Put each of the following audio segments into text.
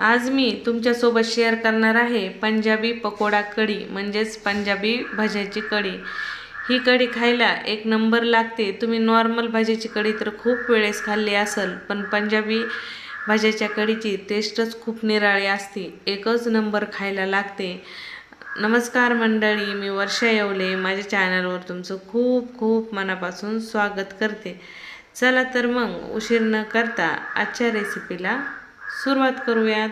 आज मी तुमच्यासोबत शेअर करणार आहे पंजाबी पकोडा कढी म्हणजेच पंजाबी भज्याची कढी. ही कढी खायला एक नंबर लागते. तुम्ही नॉर्मल भाज्याची कढी तर खूप वेळेस खाल्ली असेल पण पंजाबी भाज्याच्या कढीची टेस्टच खूप निराळी असते. एकच नंबर खायला लागते. नमस्कार मंडळी मी वर्षा येवले. माझ्या चॅनलवर तुमचं खूप खूप मनापासून स्वागत करते. चला तर मग उशीर न करता आजच्या रेसिपीला सुरुवात करूयात.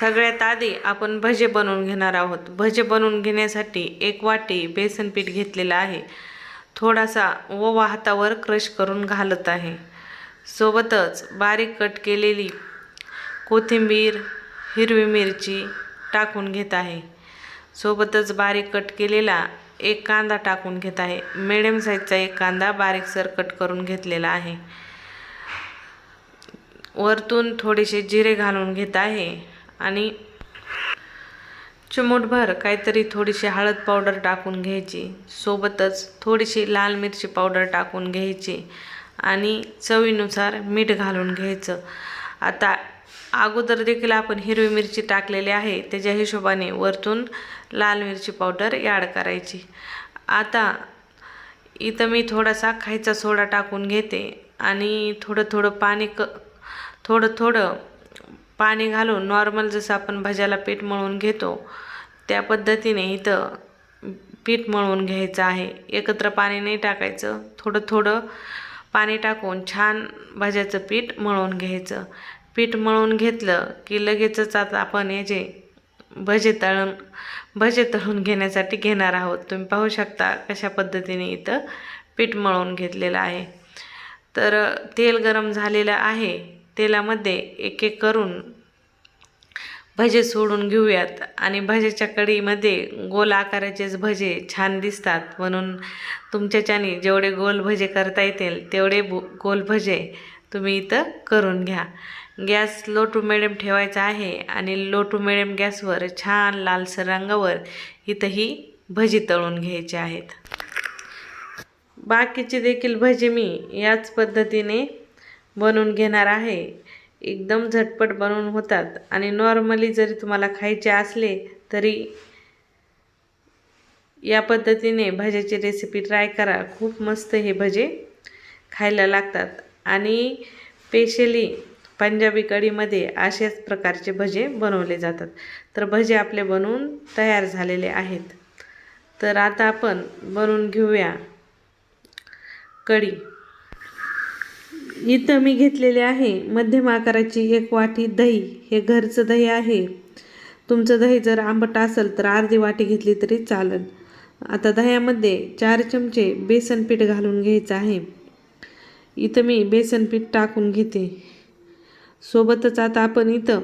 सगळ्यात आधी आपण भजे बनवून घेणार आहोत. भजे बनवून घेण्यासाठी एक वाटी बेसन पीठ घेतलेलं आहे. थोडासा ओवा हातावर क्रश करून घालत आहे. सोबतच बारीक कट केलेली कोथिंबीर हिरवी मिरची टाकून घेत आहे. सोबतच बारीक कट केलेला एक कांदा टाकून घेत आहे. मिडियम साईजचा एक कांदा बारीकसर कट करून घेतलेला आहे. वरतून थोडेसे जिरे घालून घेत आहे आणि चिमूटभर काहीतरी थोडीशी हळद पावडर टाकून घ्यायची. सोबतच थोडीशी लाल मिरची पावडर टाकून घ्यायची आणि चवीनुसार मीठ घालून घ्यायचं. आता अगोदर देखील आपण हिरवी मिरची टाकलेली आहे. त्याच्या हिशोबाने वरतून लाल मिरची पावडर ॲड करायची. आता इथं मी थोडासा खायचा सोडा टाकून घेते आणि थोडं थोडं पाणी क थोडं थोडं पाणी घालून नॉर्मल जसं आपण भज्याला पीठ मळून घेतो त्या पद्धतीने इथं पीठ मळून घ्यायचं आहे. एकत्र पाणी नाही टाकायचं. थोडं थोडं पाणी टाकून छान भाज्याचं पीठ मळून घ्यायचं. पीठ मळून घेतलं की लगेचच आता आपण याचे भजे तळून भजे तळून घेण्यासाठी घेणार आहोत. तुम्ही पाहू शकता कशा पद्धतीने इथं पीठ मळून घेतलेलं आहे. तर तेल गरम झालेलं आहे. तेलामध्ये एक एक करून भजे सोडून घेऊयात. आणि भजेच्या कढीमध्ये गोल आकाराचेच भजे छान दिसतात. म्हणून तुमच्याच्याने जेवढे गोल भजे करता येतील तेवढे बो गोल भजे तुम्ही इथं करून घ्या. गॅस लो टू मिडियम ठेवायचा आहे आणि लो टू मिडियम गॅसवर छान लालसर रंगावर इथं ही भजी तळून घ्यायची आहेत. बाकीचे देखील भजे मी याच पद्धतीने बनवून घेणार आहे. एकदम झटपट बनवून होतात. आणि नॉर्मली जरी तुम्हाला खायचे असले तरी या पद्धतीने भज्याची रेसिपी ट्राय करा. खूप मस्त हे भजे खायला लागतात. आणि स्पेशली पंजाबी कढीमध्ये अशाच प्रकारचे भजे बनवले जातात. तर भजे आपले बनवून तयार झालेले आहेत. तर आता आपण बनवून घेऊया कढी. इथं मी घेतलेले आहे. मध्यम आकाराची एक वाटी दही. हे घरचं दही आहे. तुमचं दही जर आंबट असेल तर अर्धी वाटी घेतली तरी चालेल. आता दह्यामध्ये चार चमचे बेसन पीठ घालून घ्यायचं आहे. इथं मी बेसन पीठ टाकून घेते. सोबतच आता आपण इथं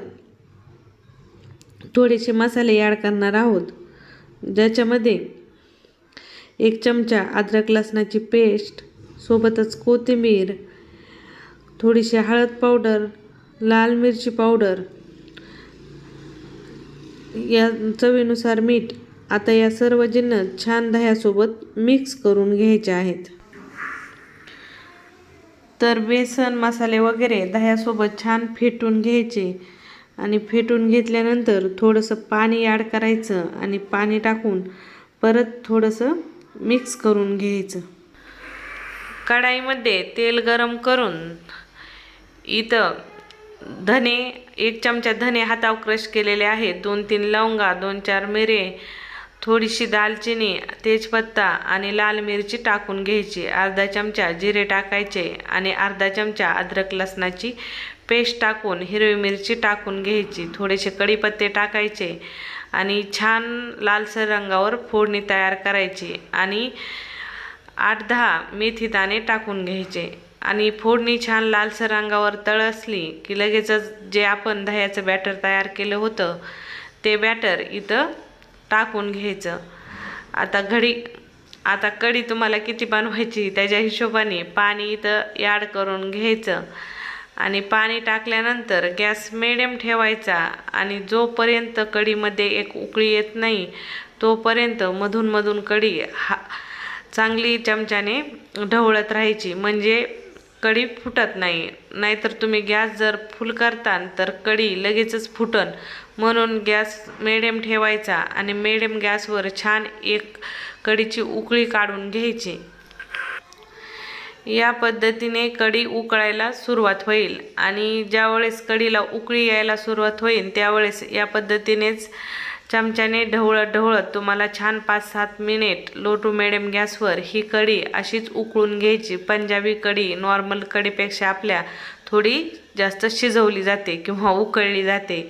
थोडेसे मसाले ॲड करणार आहोत. ज्याच्यामध्ये एक चमचा अद्रक लसणाची पेस्ट सोबतच कोथिंबीर थोडीशी हळद पावडर लाल मिरची पावडर या चवीनुसार मीठ. आता या सर्व जिन्नस छान दह्यासोबत मिक्स करून घ्यायचे आहेत. तर बेसन मसाले वगैरे दह्यासोबत छान फेटून घ्यायचे आणि फेटून घेतल्यानंतर थोडंसं पाणी ॲड करायचं आणि पाणी टाकून परत थोडंसं मिक्स करून घ्यायचं. कढाईमध्ये तेल गरम करून इथं धने एक चमचा धने हातावर क्रश केलेले आहेत. दोन तीन लवंगा दोन चार मिरे थोडीशी दालचिनी तेजपत्ता आणि लाल मिरची टाकून घ्यायची. अर्धा चमचा जिरे टाकायचे आणि अर्धा चमचा अद्रक लसणाची पेस्ट टाकून हिरवी मिरची टाकून घ्यायची. थोडेसे कढीपत्ते टाकायचे आणि छान लालसर रंगावर फोडणी तयार करायची आणि आठ दहा मेथी दाणे टाकून घ्यायचे. आणि फोडणी छान लालसर रंगावर तळसली की लगेचच जे आपण दह्याचं बॅटर तयार केलं होतं ते बॅटर इथं टाकून घ्यायचं. आता घडी आता कढी तुम्हाला किती बनवायची त्याच्या हिशोबाने पाणी इथं ॲड करून घ्यायचं. आणि पाणी टाकल्यानंतर गॅस मिडियम ठेवायचा आणि जोपर्यंत कढीमध्ये एक उकळी येत नाही तोपर्यंत मधून मधून कढी हा चांगली चमच्याने ढवळत राहायची. म्हणजे कढी फुटत नाही. नाहीतर तुम्ही गॅस जर फुल करतान तर कढी लगेचच फुटन. म्हणून गॅस मिडियम ठेवायचा आणि मिडियम गॅसवर छान एक कढीची उकळी काढून घ्यायची. या पद्धतीने कढी उकळायला सुरुवात होईल आणि ज्यावेळेस कढीला उकळी यायला सुरुवात होईल त्यावेळेस या पद्धतीनेच चमच्याने ढवळत ढवळत तुम्हाला छान पाच सात मिनिट लो टू मिडियम गॅसवर ही कढी अशीच उकळून घ्यायची. पंजाबी कढी नॉर्मल कढीपेक्षा आपल्या थोडी जास्त शिजवली जाते किंवा उकळली जाते.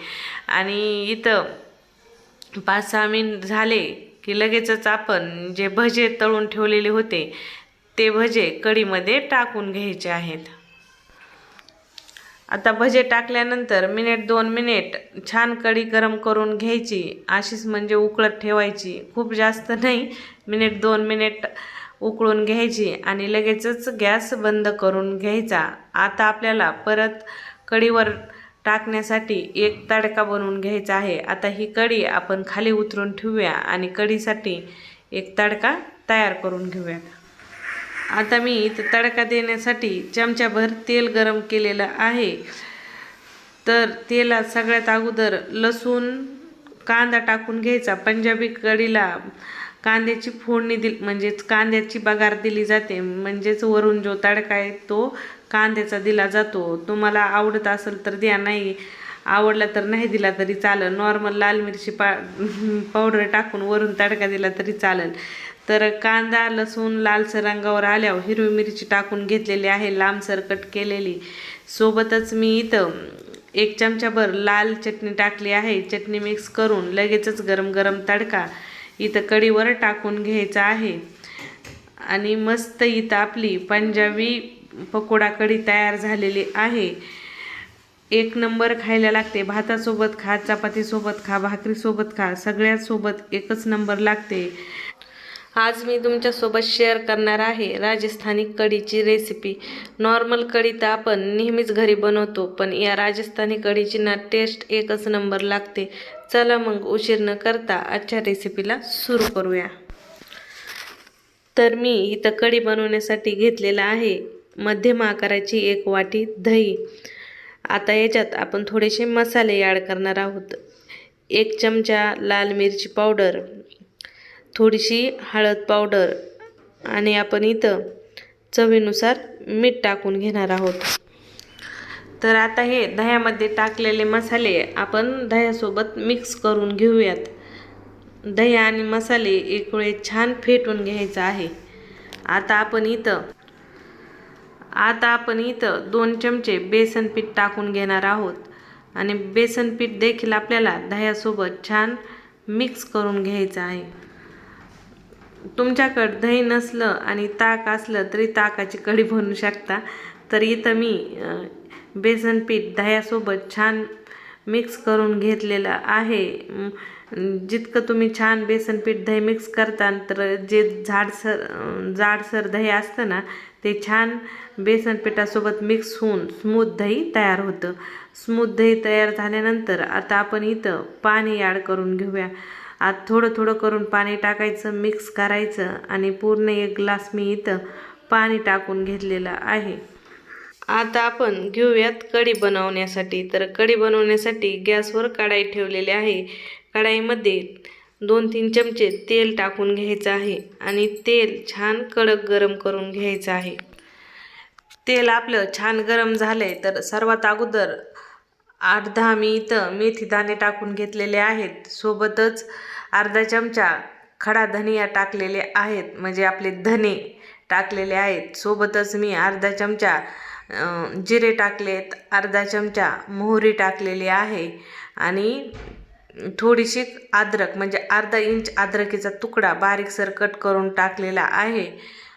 आणि इथं पाच सहा मिनिट झाले की लगेचच आपण जे भजे तळून ठेवलेले होते ते भजे कढीमध्ये टाकून घ्यायचे आहेत. आता भजे टाकल्यानंतर मिनिट दोन मिनिट छान कढी गरम करून घ्यायची. अशीच म्हणजे उकळत ठेवायची. खूप जास्त नाही मिनिट दोन मिनिट उकळून घ्यायची आणि लगेचच गॅस बंद करून घ्यायचा. आता आपल्याला परत कढीवर टाकण्यासाठी एक तडका बनवून घ्यायचा आहे. आता ही कढी आपण खाली उतरून ठेवूया आणि कढीसाठी एक तडका तयार करून घेऊया. आता मी इथं तडका देण्यासाठी चमच्याभर तेल गरम केलेलं आहे. तर तेलात सगळ्यात अगोदर लसूण कांदा टाकून घ्यायचा. पंजाबी कढीला कांद्याची फोडणी दिली म्हणजेच कांद्याची बगार दिली जाते. म्हणजेच वरून जो तडका आहे तो कांद्याचा दिला जातो. तुम्हाला आवडत असेल तर द्या नाही आवडला तर नाही दिला तरी चालेल. नॉर्मल लाल मिरची पा पावडर टाकून वरून तडका दिला तरी चालेल. तर कांदा लसूण लालसर रंगावर आल्यावर हिरवी मिरची टाकून घेतलेली आहे. लांबसर कट केलेली. सोबतच मी इथं एक चमचाभर लाल चटणी टाकली आहे. चटणी मिक्स करून लगेचच गरम गरम तडका इथं कढीवर टाकून घ्यायचा आहे. आणि मस्त इथं आपली पंजाबी पकोडा कढी तयार झालेली आहे. एक नंबर खायला लागते. भातासोबत खा चपातीसोबत खा भाकरीसोबत खा सगळ्यासोबत एकच नंबर लागते. आज मी तुमच्यासोबत शेअर करणार आहे राजस्थानी कढीची रेसिपी नॉर्मल कढी तर आपण नेहमीच घरी बनवतो पण या राजस्थानी कढीची ना टेस्ट एकच नंबर लागते. चला मग उशीर न करता आजच्या रेसिपीला सुरू करूया. तर मी इथं कढी बनवण्यासाठी घेतलेला आहे. मध्यम आकाराची एक वाटी दही. आता याच्यात आपण थोडेसे मसाले ॲड करणार आहोत. एक चमचा लाल मिरची पावडर थोडीशी हळद पावडर आणि आपण इथं चवीनुसार मीठ टाकून घेणार आहोत. तर आता हे दह्यामध्ये टाकलेले मसाले आपण दह्यासोबत मिक्स करून घेऊयात. दही आणि मसाले एक वेळ छान फेटून घ्यायचं आहे. आता आपण इथं आता आपण इथं दोन चमचे बेसन पीठ टाकून घेणार आहोत. आणि बेसन पीठ देखील आपल्याला दह्यासोबत छान मिक्स करून घ्यायचं आहे. तुमच्याकडं दही नसलं आणि ताक असलं तरी ताकाची कढी बनवू शकता. तर इथं मी बेसन पीठ दह्यासोबत छान मिक्स करून घेतलेलं आहे. जितकं तुम्ही छान बेसन पीठ दही मिक्स करता तर जे झाडसर जाडसर दही असतं ना ते छान बेसन पिठासोबत मिक्स होऊन स्मूथ दही तयार होतं. स्मूथ दही तयार झाल्यानंतर आता आपण इथं पाणी ॲड करून घेऊया. आत थोडं थोडं करून पाणी टाकायचं मिक्स करायचं आणि पूर्ण एक ग्लास मी इथं पाणी टाकून घेतलेलं आहे. आता आपण घेऊयात कढी बनवण्यासाठी. तर कढी बनवण्यासाठी गॅसवर कढाई ठेवलेली आहे. कढाईमध्ये दोन तीन चमचे तेल टाकून घ्यायचं आहे आणि तेल छान कडक गरम करून घ्यायचं आहे. तेल आपलं छान गरम झालं आहे तर सर्वात अगोदर आठ दहा मी इथं मेथी दाणे टाकून घेतलेले आहेत. सोबतच अर्धा चमचा खडा धनिया टाकलेले आहेत म्हणजे आपले धने टाकलेले आहेत. सोबतच मी अर्धा चमचा जिरे टाकलेत अर्धा चमचा मोहरी टाकलेली आहे आणि थोडीशी अद्रक म्हणजे अर्धा इंच अद्रकीचा तुकडा बारीकसर कट करून टाकलेला आहे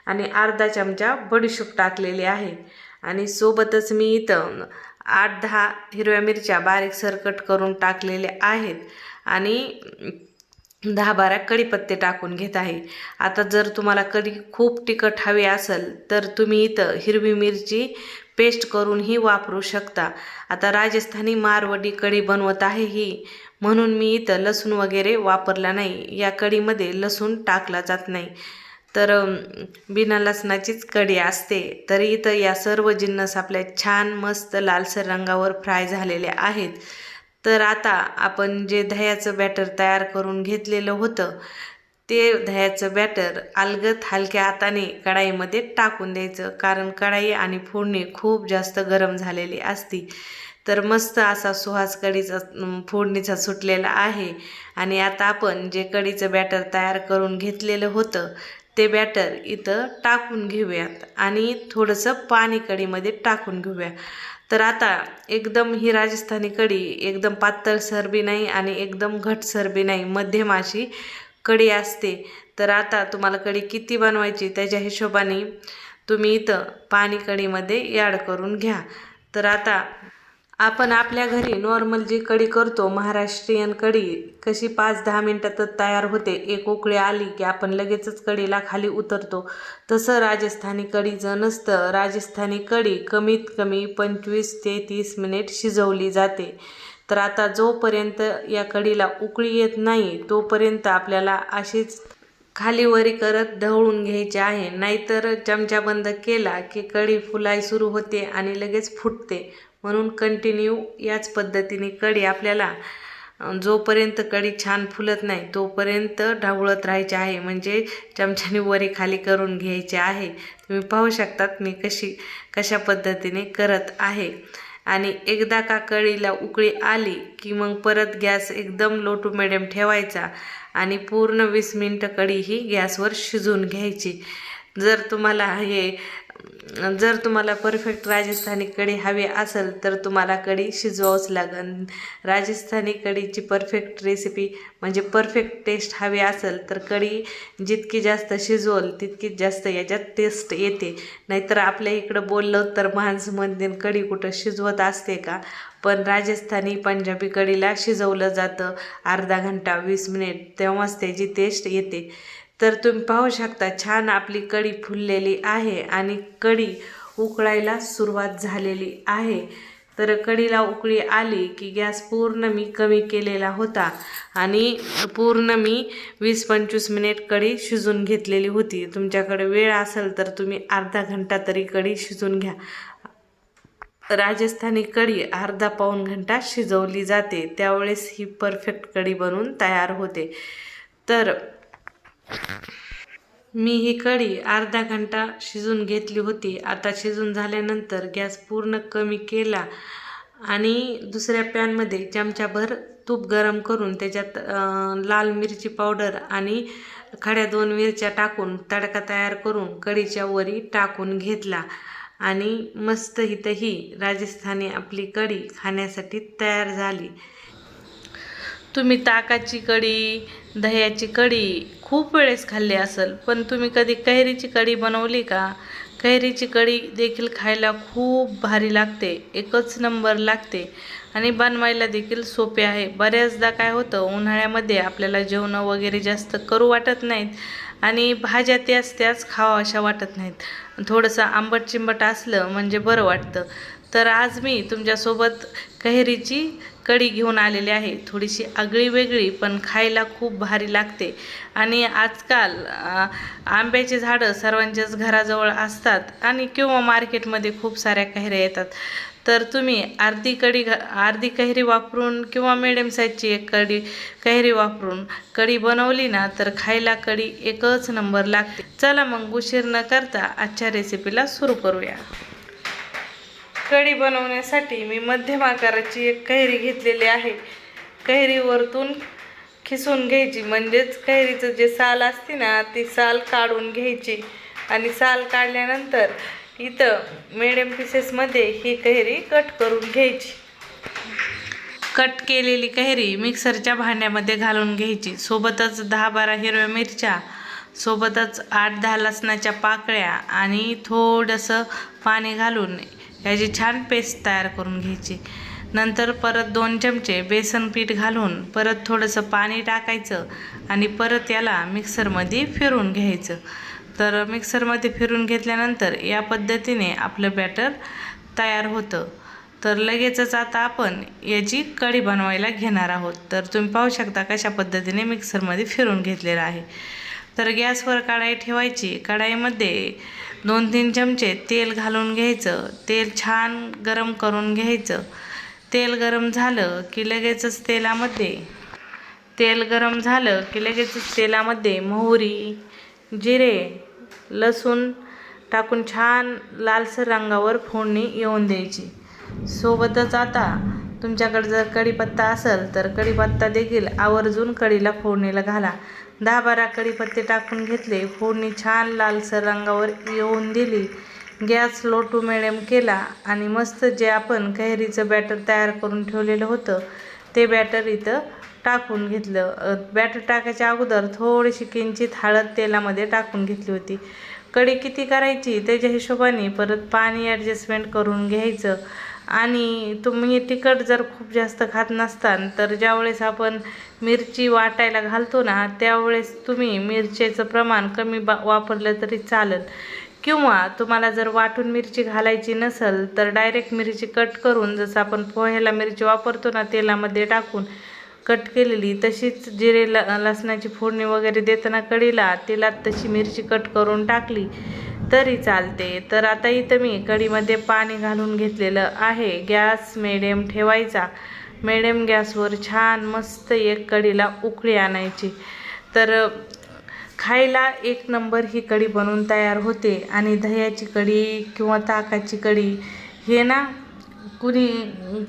आणि अर्धा चमचा बडीशूप टाकलेली आहे. आणि सोबतच मी इथं आठ दहा हिरव्या मिरच्या बारीकसर कट करून टाकलेल्या आहेत आणि दहा बारा कढीपत्ते टाकून घेत आहे. आता जर तुम्हाला कढी खूप तिखट हवी असेल तर तुम्ही इथं हिरवी मिरची पेस्ट करूनही वापरू शकता. आता राजस्थानी मारवडी कढी बनवत आहे ही. म्हणून मी इथं लसूण वगैरे वापरला नाही. या कढीमध्ये लसूण टाकला जात नाही. तर बिना लसणाचीच कढी असते. तर इथं या सर्व जिन्नस आपल्या छान मस्त लालसर रंगावर फ्राय झालेले आहेत. तर आता आपण जे दह्याचं बॅटर तयार करून घेतलेलं होतं ते दह्याचं बॅटर अलगत हलक्या हाताने कढाईमध्ये टाकून द्यायचं. कारण कढाई आणि फोडणी खूप जास्त गरम झालेली असती. तर मस्त असा सुहास कढीचा फोडणीचा सुटलेला आहे. आणि आता आपण जे कढीचं बॅटर तयार करून घेतलेलं होतं ते बॅटर इथं टाकून घेऊयात. आणि थोडंसं पाणी कढीमध्ये टाकून घेऊया. तर आता एकदम ही राजस्थानी कढी एकदम पातळ सरबी नाही आणि एकदम घट सरबी नाही मध्यम अशी कढी असते तर आता तुम्हाला कढी किती बनवायची त्याच्या हिशोबाने तुम्ही इथं पाणी कढीमध्ये ॲड करून घ्या. तर आता आपण आपल्या घरी नॉर्मल जी कढी करतो महाराष्ट्रीयन कढी कशी पाच दहा मिनटातच तयार होते एक उकळी आली की आपण लगेचच कढीला खाली उतरतो. तसं राजस्थानी कढीचं नसतं राजस्थानी कढी कमीत कमी पंचवीस ते तीस मिनिट शिजवली जाते. तर आता जोपर्यंत या कडीला उकळी येत नाही तोपर्यंत आपल्याला अशीच खाली वरी करत ढवळून घ्यायची आहे. नाहीतर चमचा बंद केला की कढी फुलाय सुरू होते आणि लगेच फुटते. म्हणून कंटिन्यू याच पद्धतीने कढी आपल्याला जोपर्यंत कढी छान फुलत नाही तोपर्यंत ढवळत राहायचे आहे. म्हणजे चमच्याने वरी खाली करून घ्यायचे आहे. तुम्ही पाहू शकतात मी कशी कशा पद्धतीने करत आहे. आणि एकदा का कढीला उकळी आली की मग परत गॅस एकदम लो टू मिडियम ठेवायचा आणि पूर्ण वीस मिनटं कढी ही गॅसवर शिजवून घ्यायची. जर तुम्हाला हे जर तुम्हाला परफेक्ट राजस्थानी कढी हवी असेल तर तुम्हाला कढी शिजवावंच लागेल राजस्थानी कढीची परफेक्ट रेसिपी म्हणजे परफेक्ट टेस्ट हवी असेल तर कढी जितकी जास्त शिजवल तितकीच जास्त याच्यात टेस्ट येते. नाहीतर आपल्या इकडं बोललं तर माणसं कढी कुठं शिजवत असते का? पण राजस्थानी पंजाबी कढीला शिजवलं जातं. अर्धा घंटा वीस मिनिट तेव्हाच त्याची टेस्ट येते. तर तुम्ही पाहू शकता छान आपली कढी फुललेली आहे आणि कढी उकळायला सुरुवात झालेली आहे. तर कढीला उकळी आली की गॅस पूर्ण मी कमी केलेला होता आणि पूर्ण मी वीस पंचवीस मिनिट कढी शिजून घेतलेली होती. तुमच्याकडे वेळ असेल तर तुम्ही अर्धा घंटा तरी कढी शिजून घ्या. राजस्थानी कढी अर्धा पाऊण घंटा शिजवली जाते. त्यावेळेस ही परफेक्ट कढी बनून तयार होते. तर मी ही कढी अर्धा घंटा शिजून घेतली होती. आता शिजून झाल्यानंतर गॅस पूर्ण कमी केला आणि दुसऱ्या पॅनमध्ये चमचाभर तूप गरम करून त्याच्यात लाल मिरची पावडर आणि खड्या दोन मिरच्या टाकून तडका तयार करून कढीच्या वरी टाकून घेतला आणि मस्त हितही राजस्थानी आपली कढी खाण्यासाठी तयार झाली. तुम्ही ताकाची कढी दह्याची कढी खूप वेळेस खाल्ली असेल पण तुम्ही कधी कैरीची कढी बनवली का? कैरीची कढी देखील खायला खूप भारी लागते एकच नंबर लागते आणि बनवायला देखील सोपे आहे. बऱ्याचदा काय होतं उन्हाळ्यामध्ये आपल्याला जेवणं वगैरे जास्त करू वाटत नाहीत आणि भाज्या त्याच त्याच खावा अशा वाटत नाहीत. थोडंसं आंबट चिंबट असलं म्हणजे बरं वाटतं. तर आज मी तुमच्यासोबत कैरीची कढी घेऊन आलेली आहे. थोडीशी आगळी वेगळी पण खायला खूप भारी लागते. आणि आजकाल आंब्याची झाडं सर्वांच्याच घराजवळ असतात आणि किंवा मार्केटमध्ये खूप साऱ्या कैऱ्या येतात. तर तुम्ही अर्धी कढी घ अर्धी कैरी वापरून किंवा मिडियम साईजची एक कढी कैरी वापरून कढी बनवली ना तर खायला कढी एकच नंबर लागते. चला मग उशीर न करता आजच्या रेसिपीला सुरू करूया. कढी बनवण्यासाठी मी मध्यम आकाराची एक कैरी घेतलेली आहे. कैरीवरतून खिसून घ्यायची. म्हणजेच कैरीचं जे साल असते ना ती साल काढून घ्यायची. आणि साल काढल्यानंतर इथं मिडियम पीसेसमध्ये ही कैरी कट करून घ्यायची. कट केलेली कैरी मिक्सरच्या भांड्यामध्ये घालून घ्यायची. सोबतच दहा बारा हिरव्या मिरच्या सोबतच आठ दहा लसणाच्या पाकळ्या आणि थोडंसं पाणी घालून याची छान पेस्ट तयार करून घ्यायची. नंतर परत दोन चमचे बेसन पीठ घालून परत थोडंसं पाणी टाकायचं आणि परत याला मिक्सरमध्ये फिरून घ्यायचं. तर मिक्सरमध्ये फिरून घेतल्यानंतर या पद्धतीने आपलं बॅटर तयार होतं. तर लगेचच आता आपण याची कढी बनवायला घेणार आहोत. तर तुम्ही पाहू शकता कशा पद्धतीने मिक्सरमध्ये फिरून घेतलेलं आहे. तर गॅसवर कढाई ठेवायची. कढाईमध्ये दोन तीन चमचे तेल घालून घ्यायचं. तेल छान गरम करून घ्यायचं. तेल गरम झालं की लगेचच तेलामध्ये. तेल गरम झालं की लगेचच तेलामध्ये मोहरी जिरे लसूण टाकून छान लालसर रंगावर फोडणी येऊन द्यायची. सोबतच आता तुमच्याकडे जर कढीपत्ता असेल तर कढीपत्ता देखील आवर्जून कढीला फोडणीला घाला. दहा बारा कढीपत्ते टाकून घेतले. फोडणी छान लालसर रंगावर येऊन दिली. गॅस लो टू मिडियम केला आणि मस्त जे आपण कैरीचं बॅटर तयार करून ठेवलेलं होतं ते बॅटर इथं टाकून घेतलं. बॅटर टाकायच्या अगोदर थोडीशी किंचित हळद तेलामध्ये टाकून घेतली होती. कढी किती करायची? त्याच्या हिशोबाने परत पाणी ॲडजस्टमेंट करून घ्यायचं. आणि तुम्ही तिखट जर खूप जास्त खात नसतान तर ज्यावेळेस आपण मिरची वाटायला घालतो ना त्यावेळेस तुम्ही मिरचीचं प्रमाण कमी बा वापरलं तरी चालेल. किंवा तुम्हाला जर वाटून मिरची घालायची नसेल तर डायरेक्ट मिरची कट करून जसं आपण पोह्याला मिरची वापरतो ना तेलामध्ये टाकून कट केलेली तशीच जिरे ल लसणाची फोडणी वगैरे देताना कढीला तेलात तशी मिरची कट करून टाकली तरी चालते. तर आता इथं मी कढीमध्ये पाणी घालून घेतलेलं आहे. गॅस मिडियम ठेवायचा. मिडियम गॅसवर छान मस्त एक कढीला उकळी आणायची. तर खायला एक नंबर ही कढी बनवून तयार होते. आणि दह्याची कढी किंवा ताकाची कढी हे ना कुणी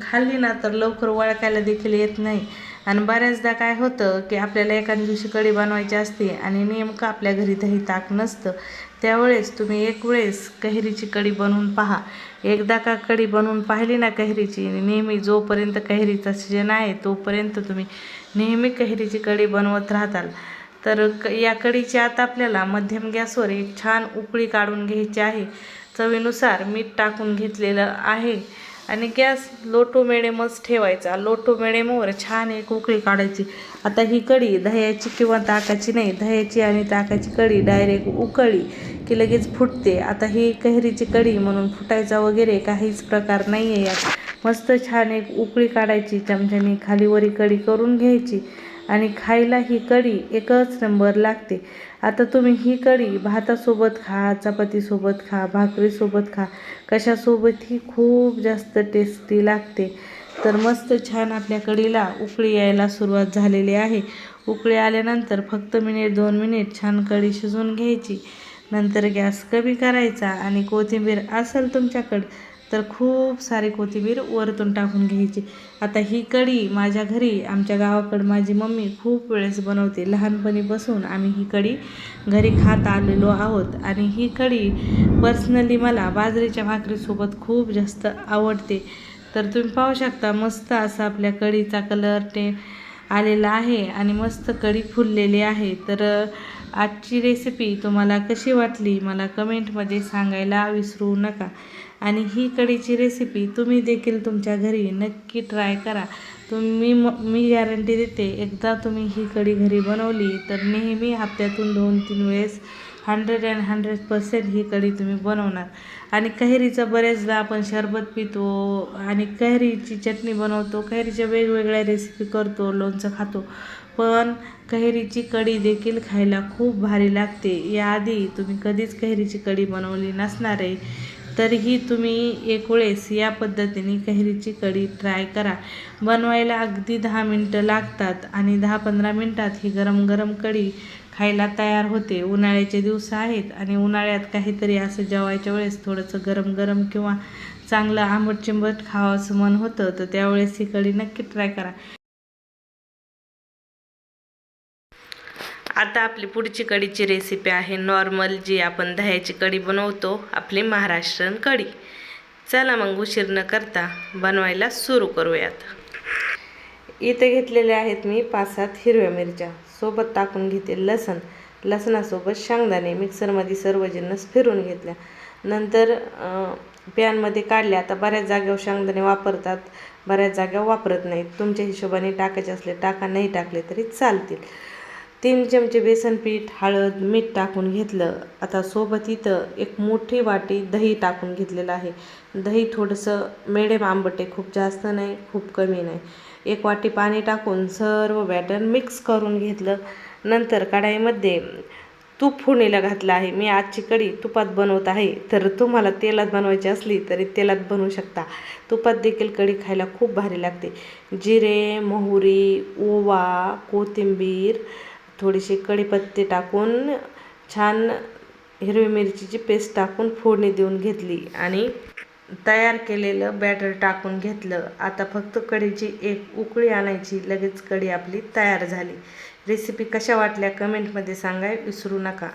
खाल्ली ना तर लवकर वळखायला देखील येत नाही. आणि बऱ्याचदा काय होतं की आपल्याला एखाद्या दिवशी कढी बनवायची असते आणि नेमकं आपल्या घरी दही ताक नसतं. त्यावेळेस तुम्ही एक वेळेस कैरीची कढी बनवून पहा. एकदा का कढी बनवून पाहिली ना कैरीची नेहमी जोपर्यंत कैरीचा सीजन आहे तोपर्यंत तुम्ही नेहमी कैरीची कढी बनवत राहताल. तर क या कढीची आता आपल्याला मध्यम गॅसवर एक छान उकळी काढून घ्यायची आहे. चवीनुसार मीठ टाकून घेतलेलं आहे. आणि गॅस लो टू मिडियमच ठेवायचा. लो टू मिडियमवर छान एक उकळी काढायची. आता ही कढी दह्याची किंवा ताकाची नाही दह्याची आणि ताकाची कढी डायरेक्ट उकळी की लगेच फुटते. आता ही कैरीची कढी म्हणून फुटायचा वगैरे काहीच प्रकार नाही आहे यात. मस्त छान एक उकळी काढायची चमच्याने खालीवरी कढी करून घ्यायची. आणि खायला ही कढी एकच नंबर लागते. आता तुम्ही ही कढी भातासोबत खा चपातीसोबत खा भाकरीसोबत खा कशासोबत ही खूप जास्त टेस्टी लागते. तर मस्त छान आपल्या कढीला उकळी यायला सुरुवात झालेली आहे. उकळी आल्यानंतर फक्त मिनिट दोन मिनिट छान कढी शिजवून घ्यायची. नंतर गॅस कमी करायचा आणि कोथिंबीर असेल तुमच्याकडं तर खूप सारी कोथिंबीर वरतून टाकून घ्यायची. आता ही कढी माझ्या घरी आमच्या गावाकडं माझी मम्मी खूप वेळेस बनवते. लहानपणीपासून आम्ही ही कढी घरी खात आलेलो आहोत. आणि ही कढी पर्सनली मला बाजरीच्या भाकरीसोबत खूप जास्त आवडते. तर तुम्ही पाहू शकता मस्त असा आपल्या कढीचा कलर ते आलेला आहे आणि मस्त कढी फुललेली आहे. तर आजची रेसिपी तुम्हाला कशी वाटली? मला कमेंटमध्ये सांगायला विसरू नका. आणि ही कढीची रेसिपी तुम्ही देखील तुमच्या घरी नक्की ट्राय करा. तुम्ही म मी गॅरंटी देते एकदा तुम्ही ही कढी घरी बनवली तर नेहमी हप्त्यातून दोन तीन वेळेस हंड्रेड अँड हंड्रेड पर्सेंट ही कढी तुम्ही बनवणार. आणि कैरीचं बरेचदा आपण शरबत पितो आणि कैरीची चटणी बनवतो कैरीच्या वेगवेगळ्या रेसिपी करतो लोणचं खातो. पण कैरीची कढी देखील खायला खूप भारी लागते. याआधी तुम्ही कधीच कैरीची कढी बनवली नसणार आहे तरीही तुम्ही एक वेळेस या पद्धतीने कैरीची कढी ट्राय करा. बनवायला अगदी दहा मिनटं लागतात आणि दहा पंधरा मिनटात ही गरम गरम कढी खायला तयार होते. उन्हाळ्याचे दिवस आहेत आणि उन्हाळ्यात काहीतरी असं जेवायच्या वेळेस थोडंसं गरम गरम किंवा चांगलं आंबट चिंबट खावाचं मन होतं तर त्यावेळेस ही कढी नक्की ट्राय करा. आता आपली पुढची कढीची रेसिपी आहे. नॉर्मल जी आपण दह्याची कढी बनवतो आपली महाराष्ट्रन कढी. चला मग उशीर न करता बनवायला सुरू करूयात. इथे घेतलेले आहेत मी पाच सात हिरव्या मिरच्या. सोबत टाकून घेते लसण. लसणासोबत शेंगदाणे मिक्सरमध्ये सर्व जिन्नस फिरून घेतल्या. नंतर पॅनमध्ये काढल्या आता बऱ्याच जागेवर शेंगदाणे वापरतात. बऱ्याच जागेवर वापरत नाहीत. तुमच्या हिशोबाने टाकायचे असले टाका. नाही टाकले तरी चालतील. तीन चमचे बेसन पीठ हळद मीठ टाकून घेतलं. आता सोबत इथं एक मोठी वाटी दही टाकून घेतलेलं आहे. दही थोडंसं मेडम आंबट आहे खूप जास्त नाही खूप कमी नाही. एक वाटी पाणी टाकून सर्व बॅटर मिक्स करून घेतलं. नंतर कढाईमध्ये तूप फोडणीला घातलं आहे. मी आजची कढी तुपात बनवत आहे. तर तुम्हाला तेलात बनवायची असली तरी तेलात बनवू शकता. तुपात देखील कढी खायला खूप भारी लागते. जिरे मोहरी ओवा कोथिंबीर थोडीशी कढीपत्ते टाकून छान हिरवी मिरचीची पेस्ट टाकून फोडणी देऊन घेतली आणि तयार केलेलं बॅटर टाकून घेतलं. आता फक्त कढीची एक उकळी आणायची लगेच कढी आपली तयार झाली. रेसिपी कशा वाटल्या कमेंटमध्ये सांगाय विसरू नका.